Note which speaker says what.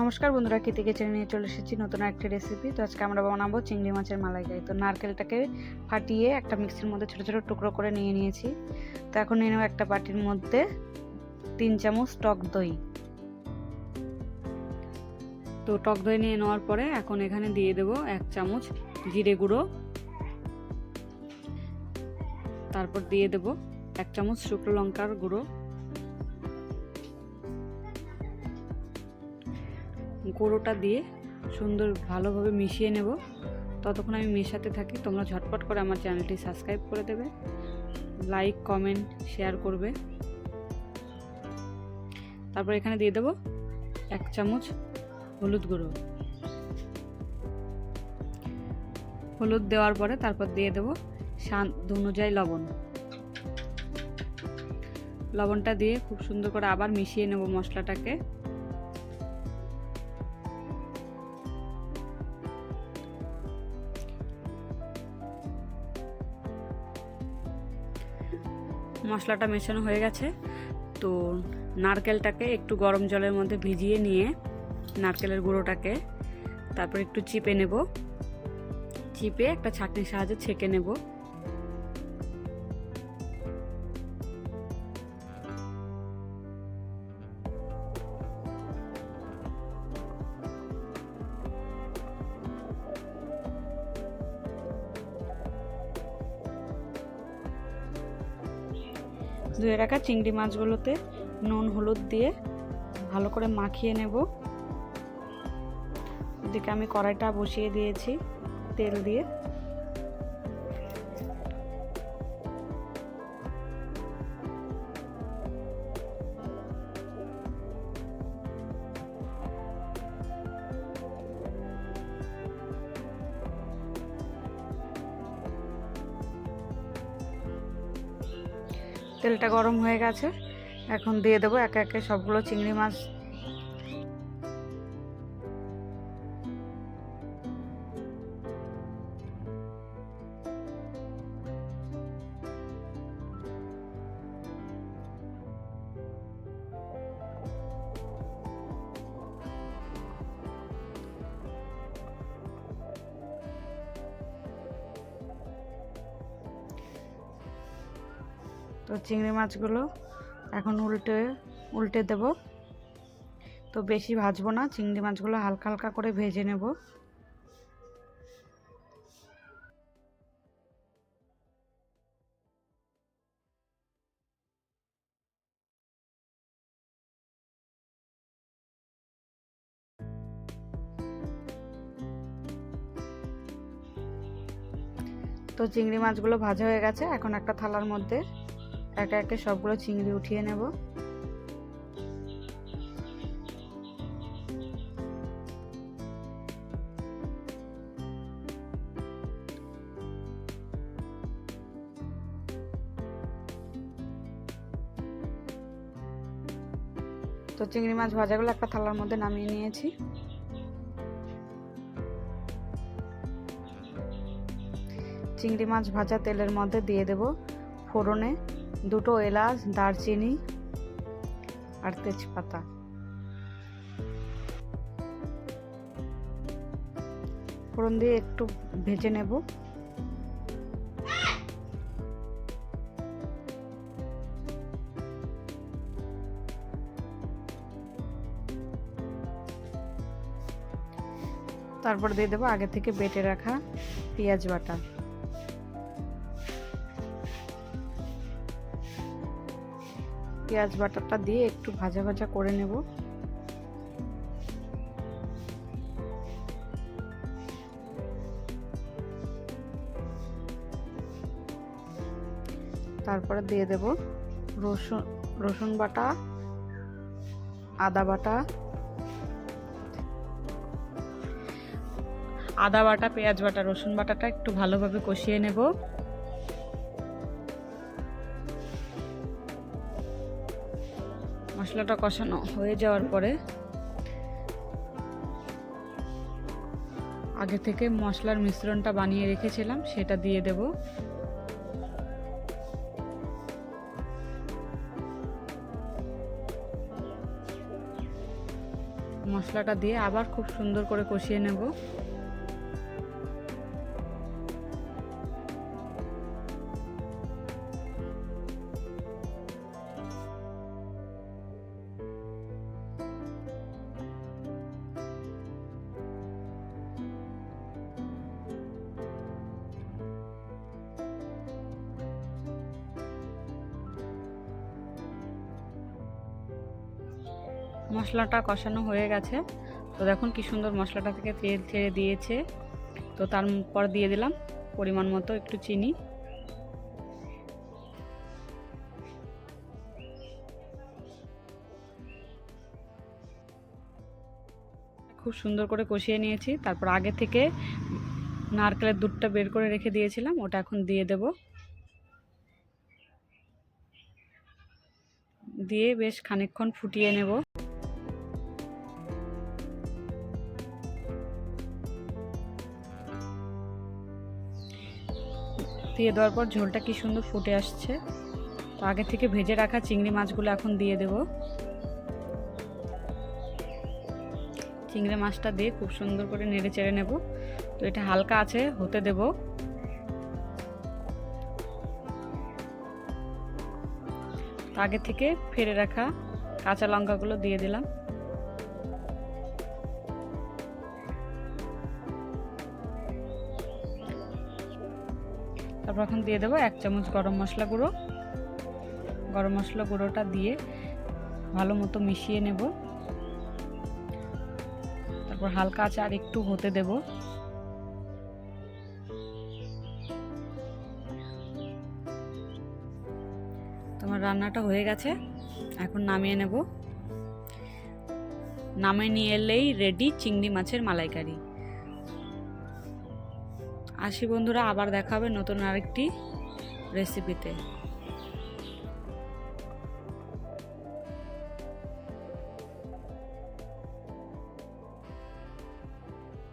Speaker 1: নমস্কার বন্ধুরা খেতে কিচেনে নিয়ে চলে এসেছি নতুন একটা রেসিপি তো আজকে আমরা বানাবো চিংড়ি মাছের মালাইকারি। তো নারকেলটাকে ফাটিয়ে একটা মিক্সির মধ্যে ছোটো ছোটো টুকরো করে নিয়ে নিয়েছি। তো এখন নিয়ে নেব একটা বাটির মধ্যে তিন চামচ টক দই। তো টক দই নিয়ে নেওয়ার পরে এখন এখানে দিয়ে দেব এক চামচ জিরে গুঁড়ো। তারপর দিয়ে দেব এক চামচ শুকনো লঙ্কার গুঁড়ো। গুঁড়োটা দিয়ে সুন্দর ভালোভাবে মিশিয়ে নেব। ততক্ষণ আমি মেশাতে থাকি। তোমরা ঝটপট করে আমার চ্যানেলটি সাবস্ক্রাইব করে দেবে। লাইক, কমেন্ট, শেয়ার করবে। তারপর এখানে দিয়ে দেবো এক চামচ হলুদ গুঁড়ো। হলুদ দেওয়ার পরে তারপর দিয়ে দেবো স্বাদ অনুযায়ী লবণ। লবণটা দিয়ে খুব সুন্দর করে আবার মিশিয়ে নেব মশলাটাকে। মশলাটা মেশানো হয়ে গেছে। তো নারকেলটাকে একটু গরম জলের মধ্যে ভিজিয়ে নিয়ে নারকেলের গুঁড়োটাকে তারপর একটু চিপে নেব। চিপে একটা ছাঁকনির সাহায্যে ছেঁকে নেব। ধুয়ে রাখা চিংড়ি মাছগুলোতে নুন, হলুদ দিয়ে ভালো করে মাখিয়ে নেব। ওদিকে আমি কড়াইটা বসিয়ে দিয়েছি তেল দিয়ে। তেলটা গরম হয়ে গেছে। এখন দিয়ে দেবো একে একে সবগুলো চিংড়ি মাছ তো চিংড়ি মাছগুলো এখন উল্টে উল্টে দেব। তো বেশি ভাজবো না, চিংড়ি মাছগুলো হালকা হালকা করে ভেজে নেব। তো চিংড়ি মাছগুলো ভাজা হয়ে গেছে, এখন একটা থালার মধ্যে একে একে সবগুলো চিংড়ি উঠিয়ে নেব। তো চিংড়ি মাছ ভাজাগুলো একটা থালার মধ্যে নামিয়ে নিয়েছি। চিংড়ি মাছ ভাজা তেলের মধ্যে দিয়ে দেব। ফোড়নে, দুটো এলাচ, দারচিনি আর তেজপাতা। ফোড়ন দিয়ে একটু ভেজে নেব। তারপর দিয়ে দেবো আগে থেকে বেটে রাখা পেঁয়াজ বাটা। পেঁয়াজ বাটাটা দিয়ে একটু ভাজা ভাজা করে নেব। তারপরে দিয়ে দেব রসুন রসুন বাটা, আদা বাটা। আদা বাটা, পেঁয়াজ বাটা, রসুন বাটাটা একটু ভালোভাবে কষিয়ে নেব। মশলাটা কষানো হয়ে যাওয়ার পরে আগে থেকে মশলার মিশ্রণটা বানিয়ে রেখেছিলাম, সেটা দিয়ে দেব। মশলাটা দিয়ে আবার খুব সুন্দর করে কষিয়ে নেব। মশলাটা কষানো হয়ে গেছে। তো দেখুন কি সুন্দর মশলাটা থেকে তেল ছেড়ে দিয়েছে। তো তারপর দিয়ে দিলাম পরিমাণ মতো একটু চিনি। খুব সুন্দর করে কষিয়ে নিয়েছি। তারপর আগে থেকে নারকেলের দুধটা বের করে রেখে দিয়েছিলাম, ওটা এখন দিয়ে দেব। দিয়ে বেশ খানিকক্ষণ ফুটিয়ে নেব। দিয়ে দেওয়ার পর ঝোলটা কি সুন্দর ফুটে আসছে। তো আগে থেকে ভেজে রাখা চিংড়ি মাছগুলো এখন দিয়ে দেব। চিংড়ি মাছটা দিয়ে খুব সুন্দর করে নেড়ে চেড়ে নেব। তো এটা হালকা আছে, হতে দেব। আগে থেকে ফেলে রাখা কাঁচা লঙ্কাগুলো দিয়ে দিলাম। তারপর এখন দিয়ে দেবো এক চামচ গরম মশলা গুঁড়ো। গরম মশলা গুঁড়োটা দিয়ে ভালো মতো মিশিয়ে নেব। তারপর হালকা আছে আর একটু হতে দেব। তোমার রান্নাটা হয়ে গেছে, এখন নামিয়ে নেব। নামিয়ে নিয়ে এলেই রেডি চিংড়ি মাছের মালাইকারি। আসি বন্ধুরা আবার দেখাবে নতুন আরেকটি রেসিপিতে